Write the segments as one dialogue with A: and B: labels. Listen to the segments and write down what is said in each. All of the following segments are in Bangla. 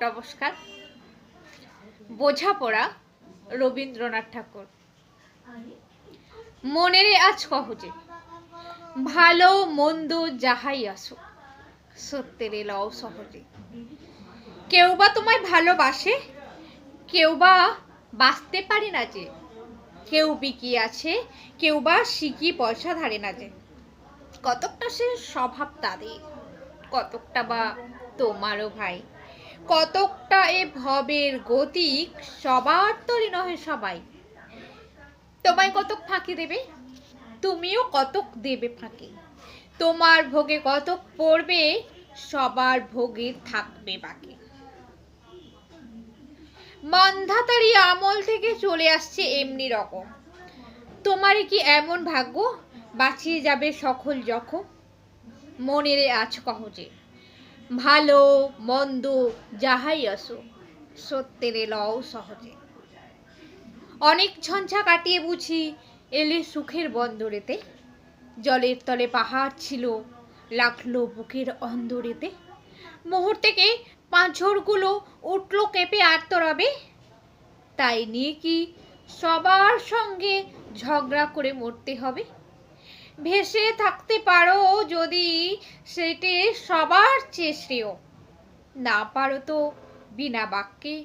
A: নমস্কার। বোঝাপড়া রবীন্দ্রনাথ ঠাকুর। মনেরে আজ কহজে, ভালো মন্দ যাহাই আসো সত্যের লও সহজে। কেউ বা তোমায় ভালোবাসে, কেউ বা বাঁচতে পারে না যে। কেউ বিকি আছে, কেউ বা শিখি পয়সা ধারে না যে। কতকটা সে স্বভাব তাদের, কতকটা বা তোমারও ভাই। কতকটা এ ভবের গতিক, সবার তরি নহে সবাই। তোমায় কতক ফাঁকি দেবে? তুমিও কতক দেবে ফাঁকি? তোমার ভোগে কতক পড়বে, সবার ভোগে থাকবে বাকি। মন্ধাতারি আমল থেকে চলে আসছে এমনি রকম। তোমারই কি এমন ভাগ্য? বাঁচিয়ে যাবে সকল জখম মনেরে আজ কহজে ভালো, মন্দ, যাহাই আসো, সত্যের লও সহজে। অনেক ঝঞ্ঝা কাটিয়ে বুঝি এলে সুখের বন্দরেতে, জলের তলে পাহাড় ছিল, লাগল বুকের অন্দরেতে। মুহূর্তেকে পাঁচড়গুলো উঠল কেঁপে আত্মরবে তাই নিয়ে কি সবার সঙ্গে ঝগড়া করে মরতে হবে? ভেসে থাকতে পারো যদি সেটি সবার চেয়ে শ্রেয়। না পারো তো বিনা বাক্যে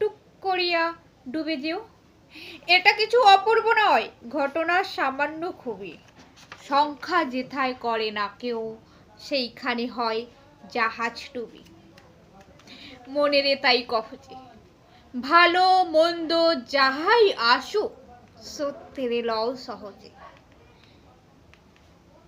A: টুক করিয়া ডুবে যেও। এটা কিছু অপূর্ব নয়, ঘটনা সামান্য খুবই। সংখ্যা যেথায় করে না কেউ, সেইখানে হয় জাহাজ ডুবি। মনেরে তাই কহছে ভালো মন্দ যাহাই আসুক, সত্যের লও সহজে।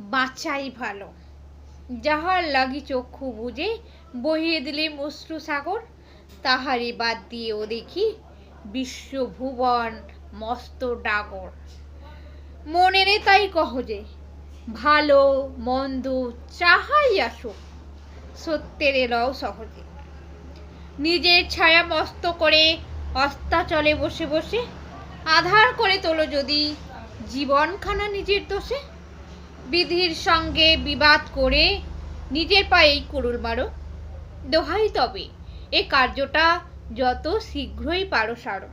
A: বাঁচাই ভালো। যাহার লাগি চক্ষু বুঝে বহিয়ে দিলে মশ্রু সাগর তাহারে বাদ দিয়েও দেখি বিশ্বভুবন মস্ত ডাগর। মনেরে তাই কহজে ভালো, মন্দ চাহাই আসুক, সত্যের এলাও সহজে। নিজের ছায়া মস্ত করে অস্তাচলে বসে বসে, আধার করে তোলো যদি জীবনখানা নিজের দোষে। বিধির সঙ্গে বিবাদ করে নিজের পায়েই কুড়ুল মারো। দোহাই তবে, এ কার্যটা যত শীঘ্রই পারো সারো।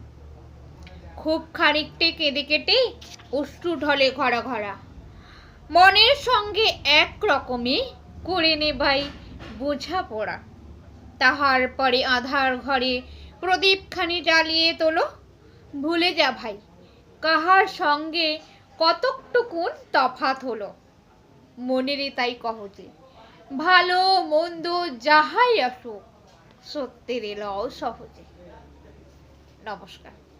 A: খুব খানিকটে কেঁদে কেটে অশ্রু ঢলে ঘরা ঘরা। মনের সঙ্গে এক রকমে করে নে ভাই বোঝা পড়া তাহার পরে আধার ঘরে প্রদীপখানি জ্বালিয়ে তোলো। ভুলে যা ভাই, কাহার সঙ্গে কতকটুকুন তফাত হলো? মনেরে তাই কহজে ভালো মন্দ যাহাই আসুক সত্যের এলাও সহজে। নমস্কার।